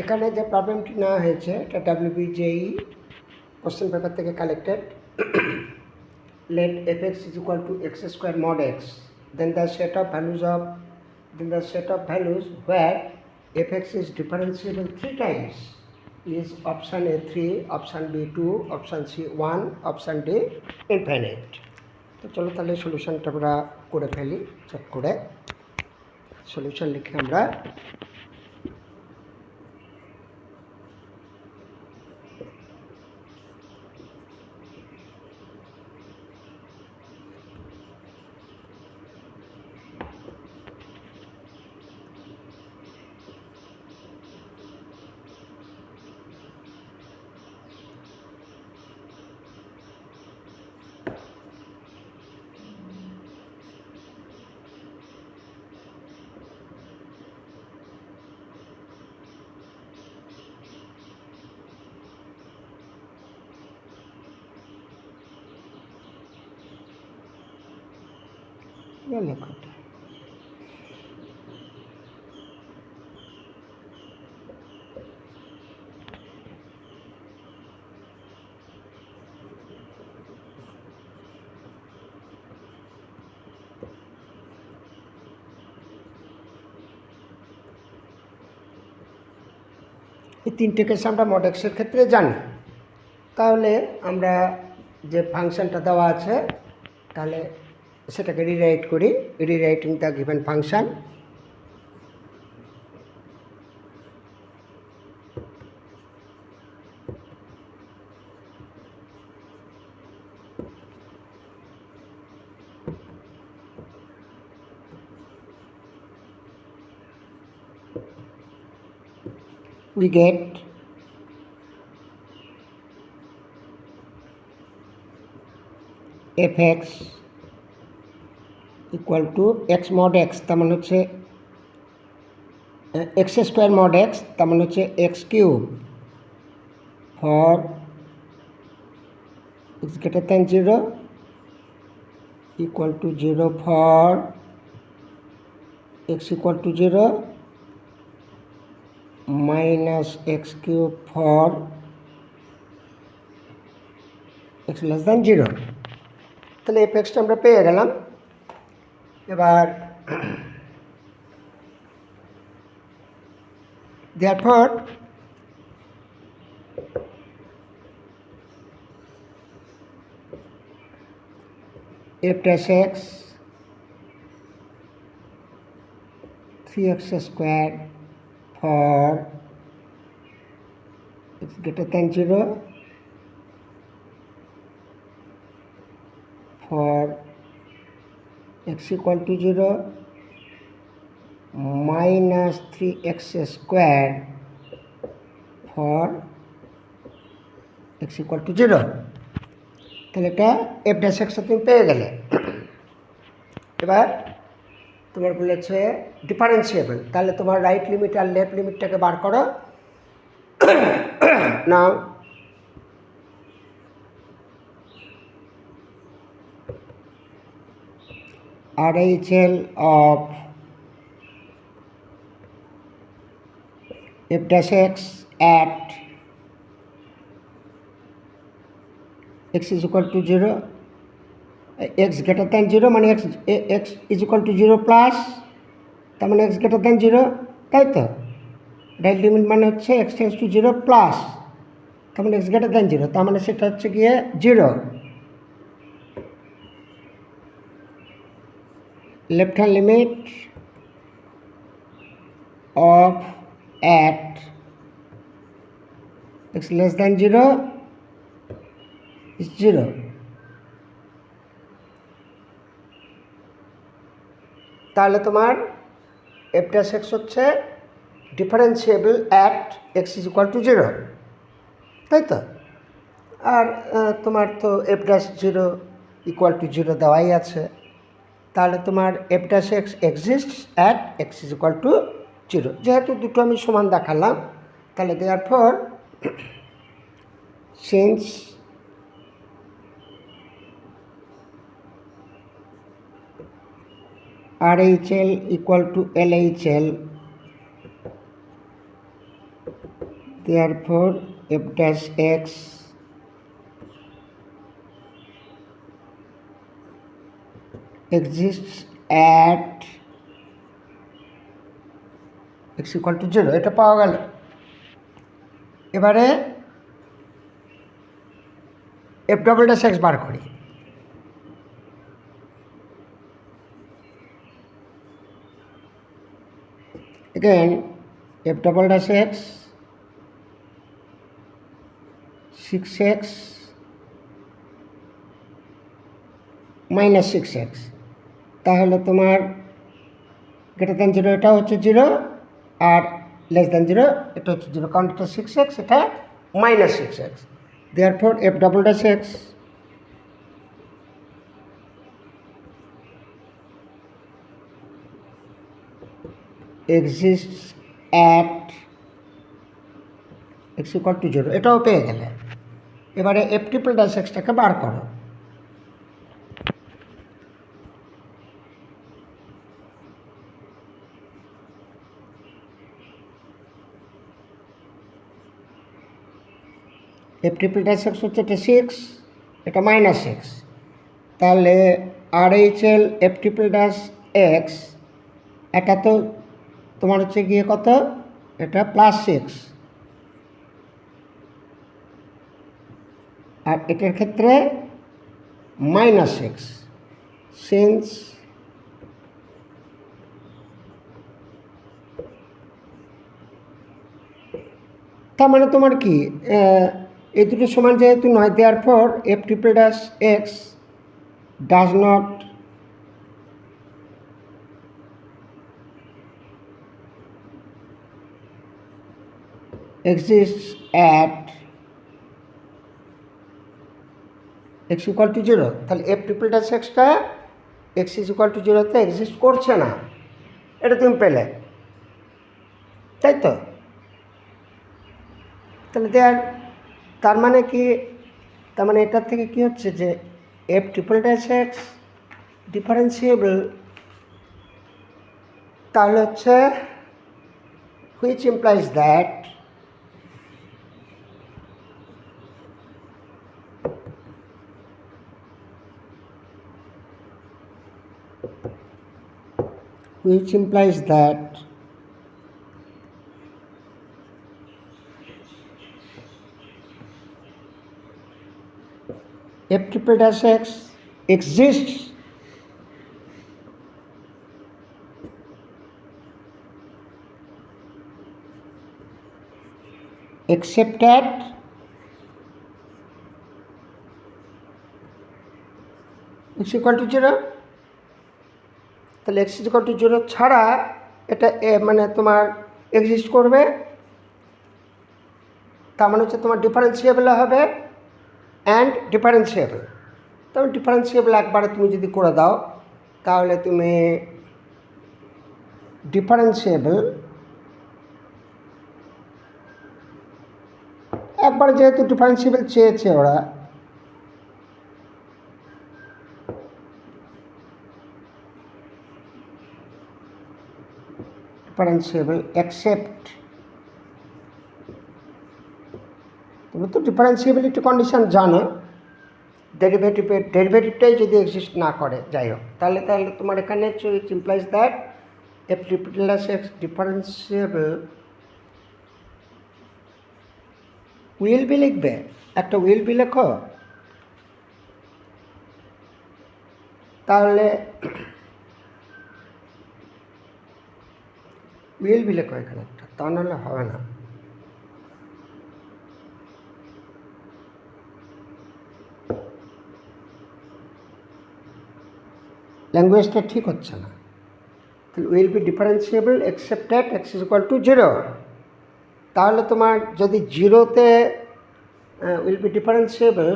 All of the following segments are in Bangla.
এখানে যে প্রবলেমটি নেওয়া হয়েছে এটা ডাব্লিউবিজেই কোশ্চেন পেপার থেকে collected let fx is equal to x square mod x then the set of values of then the set of values where fx is differentiable three times is option a 3 option b 2 option c 1 option d infinite তো চলো তাহলে সলিউশনটা আমরা করে ফেলি চেক করে সলিউশন লিখে আমরা লেখাটা এই তিনটে কেস আমরা মডেক্সের ক্ষেত্রে জানি তাহলে আমরা যে ফাংশনটা দেওয়া আছে তাহলে সেটাকে রিরাইট করি rewriting the given function we get fx equal to x mod x তার মানে হচ্ছে এক্স স্কোয়ার মড এক্স তার মানে হচ্ছে x cube for x greater than zero equal to zero for x equal to zero minus x cube for x less than zero তাহলে এফ এক্সটা আমরা পেয়ে গেলাম। এবার therefore f dash x 3x square for x greater than 0 for x equal to 0 minus 3x square for x equal to 0 তাহলে এটা এফ ড্যাশ এক্স তুমি পেয়ে গেলে। এবার তোমার বলেছে ডিফারেন্সিয়েবল তাহলে তোমার রাইট লিমিট আর লেফট লিমিটটাকে বার করো। নাও RHL of f dash x at x is equal to 0 x greater than 0 মানে x x is equal to 0 plus তার মানে x greater than 0 তাই তো রাইট লিমিট মানে হচ্ছে x টেন্স টু 0 প্লাস তার মানে x greater than 0 তার মানে সেটা হচ্ছে গিয়ে 0 left hand limit of at x less than 0 is 0 তাহলে তোমার এফ ড্যাশ এক্স হচ্ছে differentiable at x is equal to zero তাই তো? আর তোমার তো f dash zero equal to zero দেওয়াই আছে। তাহলে তোমার f dash x exist at x is equal to zero যেহেতু দুটো আমি সমান দেখালাম, তাহলে দেওয়ার পর since R H L equal to L H L therefore, f dash x exists at x equal to zero এটা পাওয়া গেল। এবারে এফ ডবল ড্যাশ এক্স বার করি। Again, f double dash x 6x minus six x তাহলে তোমার গ্রেটার দ্যান জিরো এটা হচ্ছে জিরো আর লেস দ্যান জিরো এটা হচ্ছে জিরো কারণ এটা সিক্স এক্স এটা minus six x therefore f double dash x exists at x equal to zero এটাও পেয়ে গেলে। এবারে এফ ট্রিপল ড্যাশ এক্সটাকে বার করো। ট্রিপল ড্যাশ এক্স হচ্ছে এটা সিক্স এটা মাইনাস সিক্স তাহলে R H L f triple x এটা তো তোমার হচ্ছে গিয়ে কত? এটা প্লাস সিক্স আর এটার ক্ষেত্রে মাইনাস সিক্স সিন্স তার মানে তোমার কি? এই দুটো সমান যেহেতু নয়, দেওয়ার পর f triple dash x does not exists at x equal to জিরো তাহলে এফ ট্রিপল ড্যাশ এক্সটা এক্স ইজ ইকুয়াল টু জিরোতে এক্সিস্ট করছে না। এটা তুমি পেলে। তাই তো? তাহলে দেয়ার তার মানে কি? তার মানে এটার থেকে কি হচ্ছে যে f triple dash x differentiable তাহলে হচ্ছে which implies that which implies that dash x exists. Except at x equal to 0 তাহলে এক্স ইজিকাল টু জিরো ছাড়া এটা মানে তোমার এক্সিস্ট করবে। তার মানে হচ্ছে তোমার ডিফারেন্সিয়েবল হবে অ্যান্ড ডিফারেন্সিয়েবল তবে ডিফারেন্সিয়েবল একবারে তুমি যদি করে দাও, তাহলে তুমি ডিফারেন্সিয়েবল একবার যেহেতু ডিফারেন্সিয়েবল চেয়েছে ওরা, differentiable except তুমি তো ডিফারেন্সিয়েবিলিটি কন্ডিশন জানো। ডেরিভেটিভের ডেরিভেটিভটাই যদি এক্সিস্ট না করে, যাই হোক। তাহলে তাহলে তোমার এখানে it implies that f triples x differentiable will be লিখবে। একটা উইল বি লেখো। তাহলে উইল বি লেখো এখানে একটা। তা নাহলে হবে না। ল্যাঙ্গুয়েজটা ঠিক হচ্ছে না। তাহলে will be differentiable except at x is equal to zero তাহলে তোমার যদি জিরোতে will be differentiable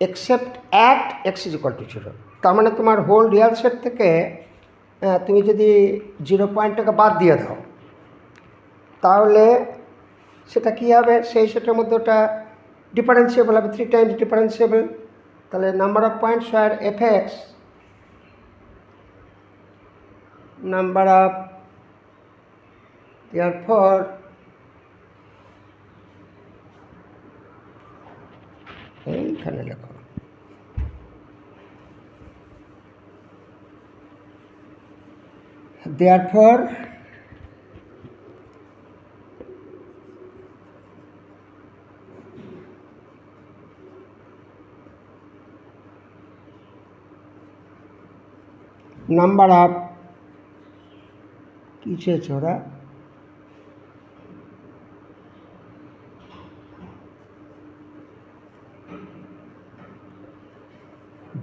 except at x is equal to zero তার মানে তোমার হোল রিয়াল সেট থেকে তুমি যদি জিরো পয়েন্টটাকে বাদ দিয়ে দাও, তাহলে সেটা কী হবে? সেই সেটের মধ্যে ওটা ডিফারেন্সিয়েবল হবে থ্রি টাইমস ডিফারেন্সিয়েবল তাহলে number of points R f x number up therefore এইখানে লেখো therefore number up চেয়েছে ওরা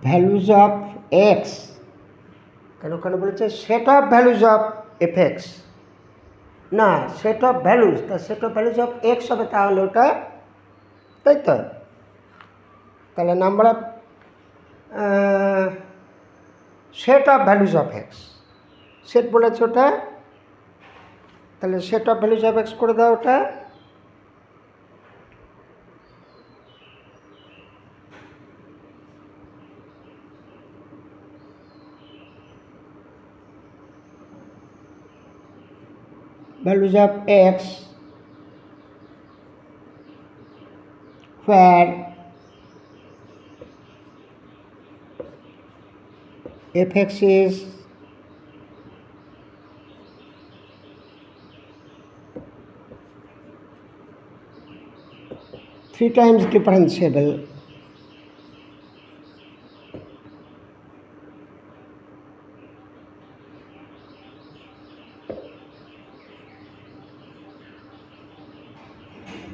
ভ্যালুজ অফ এক্স কেন ওখানে বলেছে? Set of values of f না সেট অফ ভ্যালুজ তা set of values of x হবে তাহলে ওটা, তাই তো? তাহলে number of set of values of x set বলেছে ওটা তাহলে set of values of x করে দাও ওটা। values of x where fx is three times differentiable.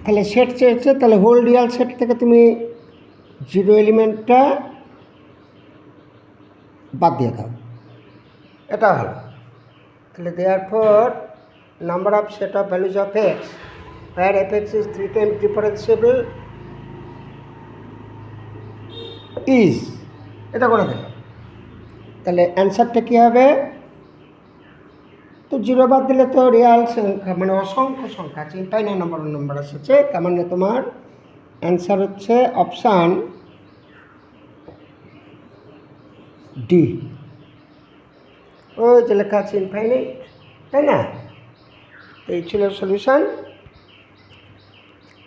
তাহলে সেট চেয়েছে, তাহলে হোল রিয়াল সেট থেকে তুমি জিরো এলিমেন্টটা বাদ দিয়ে দাও। এটা হলো। তাহলে therefore number of set of values of x where x is three times differentiable is এটা করে দিল তাহলে অ্যান্সারটা কী হবে? তো জিরো বাদ দিলে তো রিয়াল সংখ্যা মানে অসংখ্য সংখ্যা আছে। ইনফাইনাইট নম্বর নম্বর এসেছে। তার মানে তোমার অ্যান্সার হচ্ছে অপশান ডি ওই যে লেখা আছে ইনফাইনাইট তাই না? তো এই ছিল সলিউশন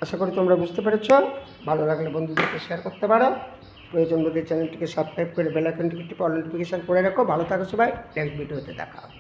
আশা করি তোমরা বুঝতে পেরেছ। ভালো লাগলে বন্ধুদেরকে শেয়ার করতে পারো। প্রয়োজন বোধে চ্যানেলটিকে সাবস্ক্রাইব করে বেলাইকনটিকে টিপে অল নোটিফিকেশান করে রাখো। ভালো থাকো সবাই। নেক্সট ভিডিওতে দেখা হবে।